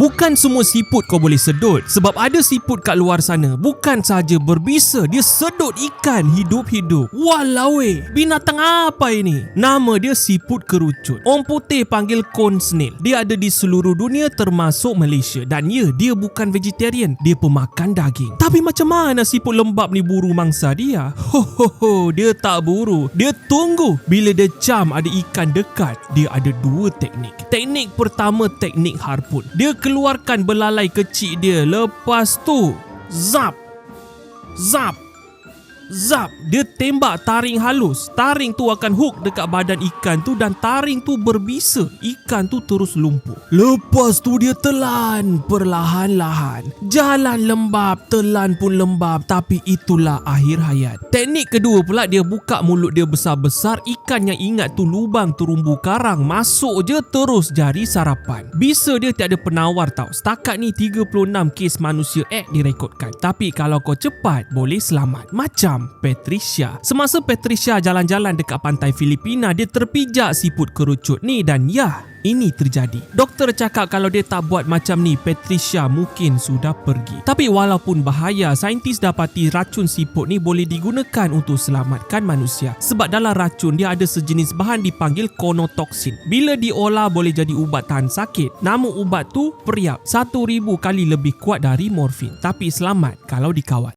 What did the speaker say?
Bukan semua siput kau boleh sedut. Sebab ada siput kat luar sana Bukan saja berbisa Dia sedut ikan hidup-hidup. Walau eh Binatang apa ini? Nama dia siput kerucut. Orang putih panggil cone snail. Dia ada di seluruh dunia termasuk Malaysia. Dan ya, dia bukan vegetarian. Dia pemakan daging. Tapi macam mana siput lembap ni buru mangsa dia? Ho ho ho Dia tak buru. Dia tunggu. Bila dia cam ada ikan dekat. Dia ada dua teknik. Teknik pertama teknik harpun. Dia keluarkan belalai kecil dia. Lepas tu Zap. Zap Zap Dia tembak taring halus. Taring tu akan hook dekat badan ikan tu Dan taring tu berbisa. Ikan tu terus lumpuh Lepas tu dia telan Perlahan-lahan. Jalan lembab Telan pun lembab Tapi itulah akhir hayat. Teknik kedua pula Dia buka mulut dia besar-besar. Ikan yang ingat tu lubang terumbu karang Masuk je terus jari sarapan. Bisa dia tiada penawar tau. Setakat ni 36 kes manusia ek direkodkan. Tapi kalau kau cepat Boleh selamat Macam Patricia Semasa Patricia jalan-jalan dekat pantai Filipina Dia terpijak siput kerucut ni Dan ya ini terjadi. Doktor cakap kalau dia tak buat macam ni, Patricia mungkin sudah pergi. Tapi walaupun bahaya, saintis dapati racun siput ni boleh digunakan untuk selamatkan manusia. Sebab dalam racun dia ada sejenis bahan dipanggil konotoksin. Bila diolah boleh jadi ubat tahan sakit. Nama ubat tu periap. 1000 kali lebih kuat dari morfin. Tapi selamat kalau dikawal.